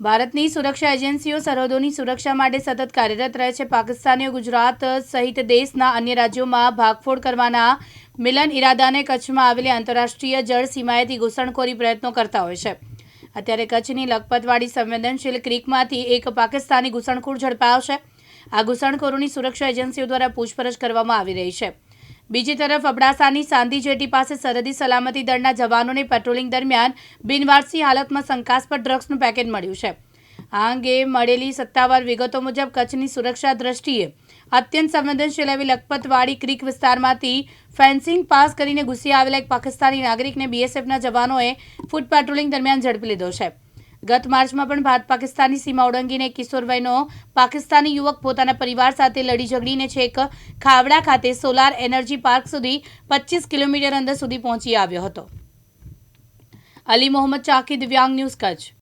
ભારતની સુરક્ષા એજન્સીઓ સરહદોની સુરક્ષા માટે સતત કાર્યરત રહે છે. પાકિસ્તાનીઓ ગુજરાત સહિત દેશના અન્ય રાજ્યોમાં ભાગફોડ કરવાના મિલન ઇરાદાને કચ્છમાં આવેલી આંતરરાષ્ટ્રીય જળ સીમાએથી ઘૂસણખોરી પ્રયત્નો કરતા હોય છે. અત્યારે કચ્છની લખપતવાડી સંવેદનશીલ ક્રીકમાંથી એક પાકિસ્તાની ઘૂસણખોર ઝડપાયો છે. આ ઘૂસણખોરોની સુરક્ષા એજન્સીઓ દ્વારા પૂછપરછ કરવામાં આવી રહી છે. બીજી તરફ અબડાસાની સાંધી જેટી પાસે સરહદી સલામતી દળના જવાનોને પેટ્રોલિંગ દરમિયાન બિનવારસી હાલતમાં શંકાસ્પદ ડ્રગ્સનું પેકેટ મળ્યું છે. આ અંગે મળેલી સત્તાવાર વિગતો મુજબ કચ્છની સુરક્ષા દ્રષ્ટિએ અત્યંત સંવેદનશીલ એવી લખપતવાડી ક્રિક વિસ્તારમાંથી ફેન્સિંગ પાસ કરીને ઘૂસી આવેલા એક પાકિસ્તાની નાગરિકને બીએસએફના જવાનોએ ફૂટ પેટ્રોલિંગ દરમિયાન ઝડપી લીધો છે. ગત માર્ચમાં પણ ભારત પાકિસ્તાની સીમા ઓળંગીને કિશોરભાઈનો પાકિસ્તાની યુવક પોતાના પરિવાર સાથે લડી ઝઘડીને છેક ખાવડા ખાતે સોલાર એનર્જી પાર્ક સુધી પચીસ કિલોમીટર અંદર સુધી પહોંચી આવ્યો હતો. અલી મોહમ્મદ ચાકી દિવ્યાંગ ન્યૂઝ કચ્છ.